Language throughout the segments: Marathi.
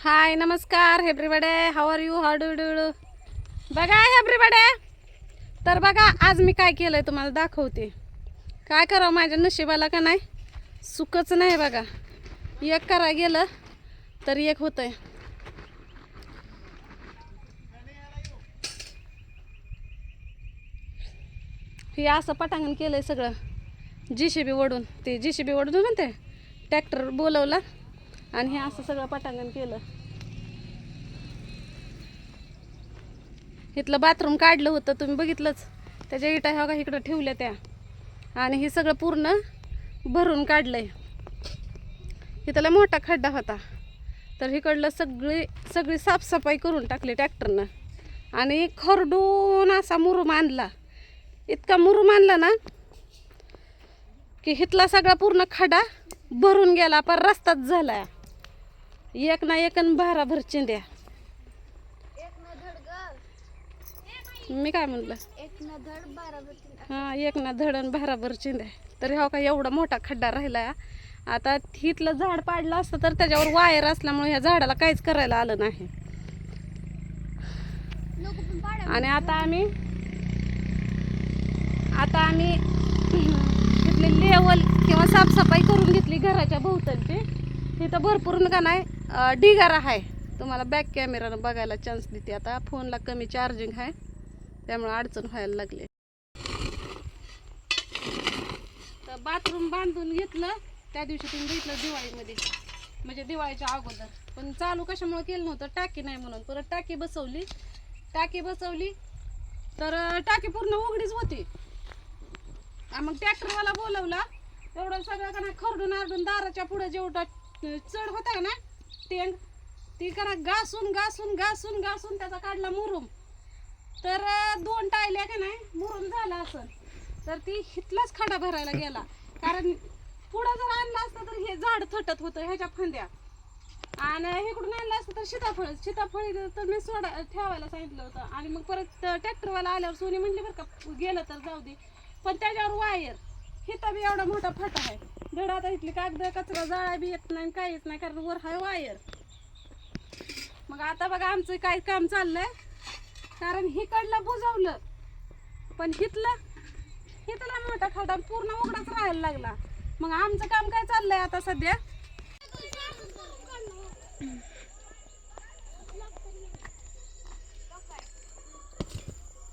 हाय नमस्कार everybody how are you how do do बघा हेब्रीबडे तर बघा आज मी काय केलंय तुम्हाला दाखवते. काय करावं माझ्या नशिबाला का नाही? सुखच नाही बघा. एक करा गेलं तर एक होतंय. हे असं पटांगण केलं आहे सगळं. जी सी बी ओढून. ते जी सी बी ओढून म्हणते ट्रॅक्टर बोलवला. आणि हे असं सगळं पटांगण केलं. इथलं बाथरूम काढलं होतं तुम्ही बघितलंच? त्याच्या इटा ह्या का इकडं ठेवल्या त्या. आणि हे सगळं पूर्ण भरून काढलंय. इथला मोठा खड्डा होता. तर इकडलं सगळी सगळी साफसफाई करून टाकली ट्रॅक्टरनं. आणि खरडून असा मुरूम आणला. इतका मुरूम आणला ना की इथला सगळा पूर्ण खडा भरून गेला पण रस्ताच झाला. एक ना एक भाराभर चिंद्या एक न धड ग. मी काय म्हणलं? एक न धड बारा बत्तीस हां एक ना धडण भाराभर चिंद्या तर हो का एवढा मोठा खड्डा राहिला. आता हिथलं झाड पाडलं असतं तर त्याच्यावर वायर असल्यामुळे ह्या झाडाला काहीच करायला आलं नाही. आणि आता आम्ही आता आम्ही तिथली लेवल किंवा साफसफाई करून घेतली घराच्या भोवतालची. तिथं भरपूर का नाही ढिगारा आहे. तुम्हाला बॅक कॅमेरानं बघायला चान्स देते आता. फोनला कमी चार्जिंग आहे. त्यामुळे अडचण व्हायला लागली. तर बाथरूम बांधून घेतलं. त्या दिवशी तुम्ही बघितलं दिवाळीमध्ये. म्हणजे दिवाळीच्या अगोदर. पण चालू कशामुळे केलं नव्हतं? टाकी नाही म्हणून. परत टाकी बसवली. टाकी बसवली. तर टाकी पूर्ण उघडीच होती. मग ट्रॅक्टरवाला बोलवला. एवढं सगळं का खरडून आरडून दाराच्या पुढे जेवढा चढ होता ना टेंग ती करा घासून घासून घासून घासून त्याचा काढला मुरुम. तर दोन टायल्या का नाही मुरुम झाला असं तर ती हितलाच खडा भरायला गेला. कारण पुढं जर आणला असतं तर हे झाड थटत होतं ह्याच्या फांद्या. आणि इकडून आणलं असतं तर सीताफळ. सीताफळ तर मी सोडा ठेवायला सांगितलं होतं. आणि मग परत ट्रॅक्टरवाला आल्यावर सोनी म्हणली बरं का गेलं तर जाऊ दे. पण त्याच्यावर वायर हिथं बी एवढा मोठा फाटा आहे. धड आता इथली कागद कचरा जाळा बी येत नाही काहीच नाही कारण वर हाय वायर मग आता बघा आमचं काय काम चाललंय. कारण हिकडलं बुजवलं. पण हिथलं हिथला मोठा खडा पूर्ण उघडाच राहायला लागला. मग आमचं काम काय चाललंय आता सध्या?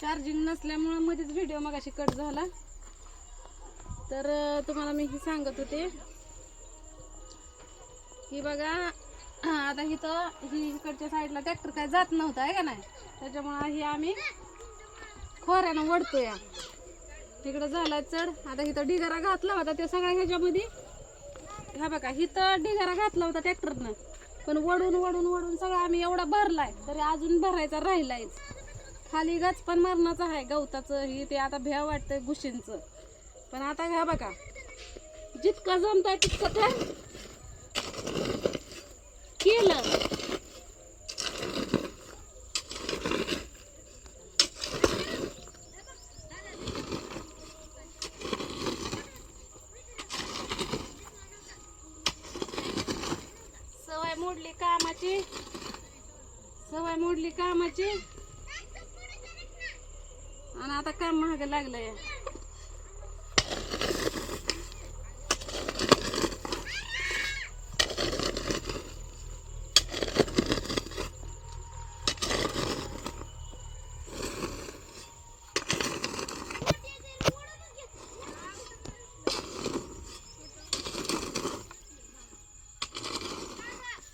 चार्जिंग नसल्यामुळं मध्येच व्हिडिओ मगाशी कट झाला. तर तुम्हाला मी ही सांगत होते. ही बघा आता इथं ही इकडच्या साईडला ट्रॅक्टर काय जात नव्हता आहे का नाही? त्याच्यामुळं ही आम्ही खोऱ्यानं वडतोय तिकडं झाला चढ. आता इथं ढिगारा घातला होता ते सगळ्या ह्याच्यामध्ये. हा बघा इथं ढिगारा घातला होता ट्रॅक्टरनं पण वडून वडून वडून सगळं आम्ही एवढा भरलाय तरी अजून भरायचा राहिलायच. खाली गच पण मरणाचं आहे गवताचं ही ते आता भ्या वाटतंय गुशींचं. पण आता घ्या बघा जितकं जमतंय तितकं ते केलं. सवय मोडली कामाची. सवय मोडली कामाची. आणि आता काम महाग लागलंय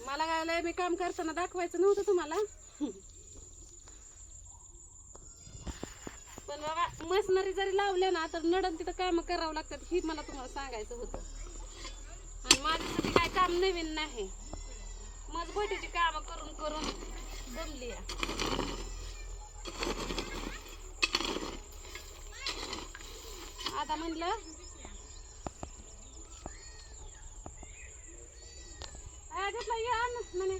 मला काय लय मी काम करताना दाखवायचं नव्हतं तुम्हाला? पण बाबा मशनरी जरी लावल्या ना तर नडन तिथं काम करावं लागतात ही मला तुम्हाला सांगायचं होतं. आणि माझ्यासाठी काय काम नवीन नाही. मजबुतीची काम करून करून जमली आता म्हणलं काय ये आण म्हणे.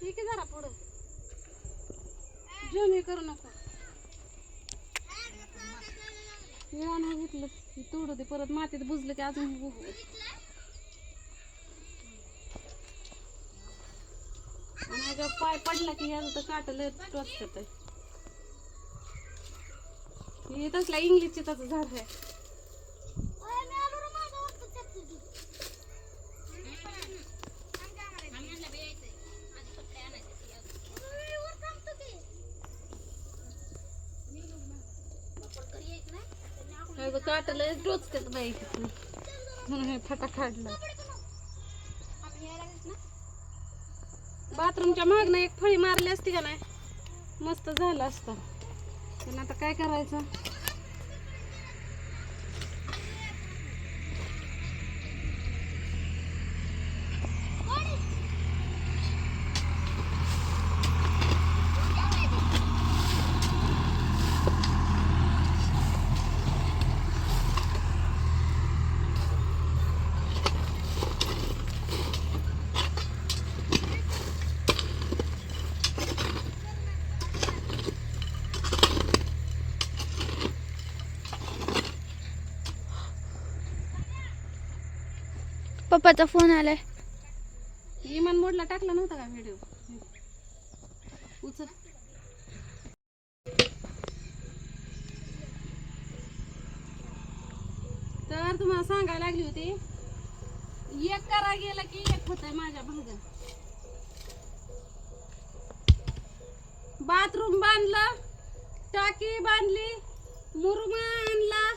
ठीक आहे जरा पुढं. जेवण करू नको. हे घेतलं. तोडू दे परत. मातीत बुजलं की अजून आणि पाय पडला की ह्याचं तर काट लय टोचत हे तसला इंग्लिशचे त्याचं झाड आहे ओय, मी आलो रे माझं वाटतं त्यात तुझी. ओय, वर थांबतो की. ह्याचं काट लय बाई. म्हणून हे फटा काढला. बाथरूमच्या मागनं एक फळी मारली असती का नाही? मस्त झालं असतं. पण आता काय करायचं? पप्पाचा फोन आलाय. इमान मोडला टाकला नव्हता का व्हिडिओ उचल. तर तुम्हाला सांगायला लागली होती एक करा गेला की एक होत आहे माझ्या भागा. बाथरूम बांधलं टाकी बांधली मुरमा आणला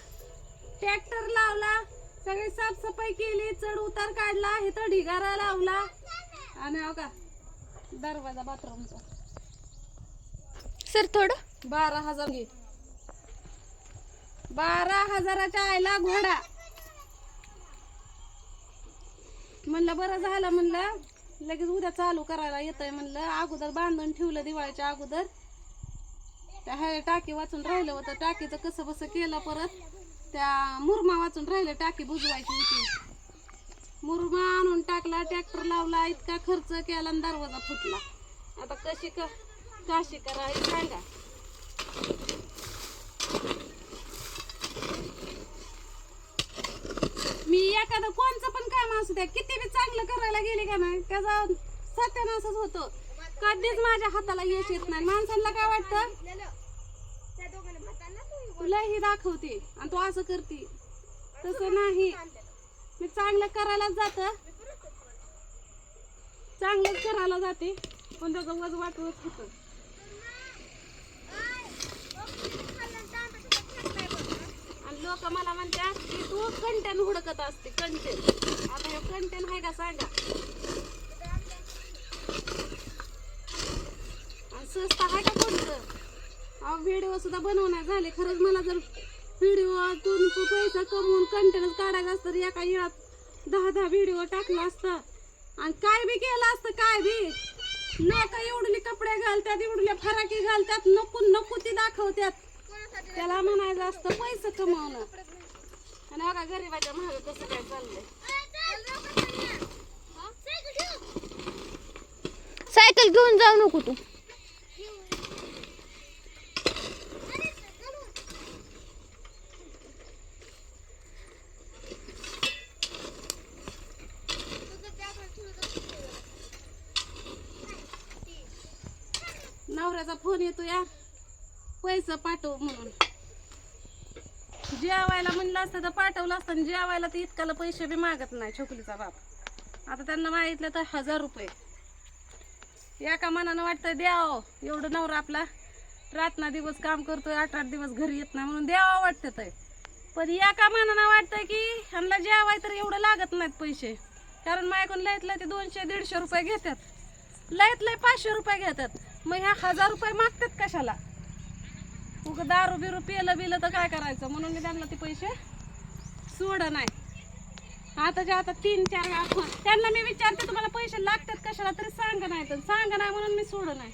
ट्रॅक्टर लावला सगळी साफसफाई केली चढ उतार काढला इथं ढिगारा लावला. आणि हो का दरवाजा बाथरूमचा. सर थोडं. बारा हजार घे. बारा हजाराच्या आयला घोडा. म्हणलं बरं झालं म्हणलं लगेच उद्या चालू करायला येतंय म्हणलं. अगोदर बांधून ठेवलं दिवाळीच्या अगोदर. त्या हे टाकी वाचून राहिलं होतं. टाकीचं कसं बसं केलं परत. त्या मुरमा वाचून राहिलं टाकी बुजवायची होती. मुरमा आणून टाकला ट्रॅक्टर लावला इतका खर्च केला आणि दरवाजा फुटला. आता कशी का काशी करायची सांगा मी एखादं कोणचं पण काम असू द्या किती बी चांगलं करायला गेले का नाही त्याचा सत्यानाशच होतो. कधीच माझ्या हाताला यश येत नाही. माणसांना काय वाटतं? तुला ही दाखवते आणि तू असं करते. तसं नाही. मी चांगलं करायलाच जात. चांगलंच करायला जाते. पण त्याचं वज वाटवत होतं. आणि लोक मला म्हणतात की तू कंटेन हुडकत असते कंटेन आता हे कंटेन आहे का सांगा? आणि स्वस्त आहे का व्हिडिओ सुद्धा बनवणार झाले. खरंच मला जर व्हिडिओतून पैसा कमवून कंटेनच काढायचा असतं तर एका येळात दहा दहा व्हिडिओ टाकला असतं. आणि काय बी केलं असतं काय बी. लोक एवढले कपडे घालतात एवढले फराकी घालतात नको नको ती दाखवतात. त्याला म्हणायचं असतं पैसे कमवणं. आणि बघा गरीबाच्या महाग कसं काय चाललंय? सायकल घेऊन जाऊ नको तू. घेऊन येतो या. पैसे पाठव म्हणून. जेवायला म्हणलं असतं तर पाठवलं असतं आणि जेवायला तर इतकाला पैसे बी मागत नाही छोकलीचा बाप. आता त्यांना मागितलं तर हजार रुपये. एका मनानं वाटतं द्यावं एवढं नवरा आपला. रातना दिवस काम करतोय आठ आठ दिवस घरी येत नाही म्हणून द्यावं वाटतं ते. पण एका मनानं वाटतं की ह्यांना जेवाय तर एवढं लागत नाहीत पैसे. कारण मायकून लयत लय ते दोनशे दीडशे रुपये घेतात. लयत लय पाचशे रुपये घेतात. मग ह्या हजार रुपये मागतात कशाला? उगं दारू बिरू पिलं बिलं तर काय करायचं? म्हणून मी त्यांना ते पैसे सोड नाही. आता जे आता तीन चार त्यांना मी विचारते तुम्हाला पैसे लागतात कशाला? तरी सांग नाही तर. सांग नाही म्हणून मी सोड नाही.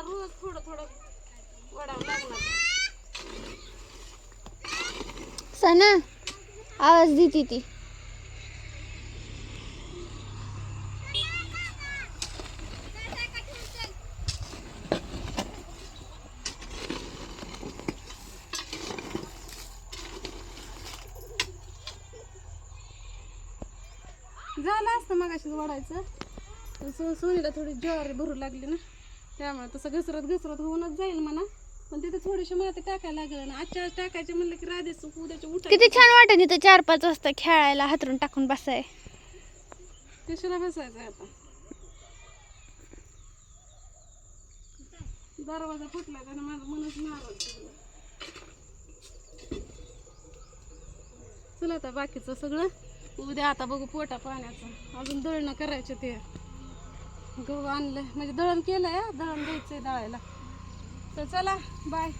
मला रोज थोडं थोडं वडावं लागणार. सना आवाज देते ती. झालं असतं मग अशीच वाढायचं सोनीला थोडी ज्वारी भरू लागली ना. त्यामुळे तसं घसरत घसरत होऊनच जाईल म्हणा. पण तिथे थोडीशी माती टाकायला लागलं ना आजच्या आज टाकायचे म्हणलं की राधेच उद्याच्या उठा किती छान वाटत इथं चार पाच वाजता खेळायला हातरून टाकून बसाय. कशाला बसायचं आता? दरवाजा फुटला त्यानं माझं मनच नाराज झालं. चला आता बाकीचं सगळं. उद्या आता बघू पोटा पाण्याचं. अजून दळणं करायचे ते. गहू आणलं. म्हणजे दळण केलंय दळण द्यायचंय दळायला. तर चला बाय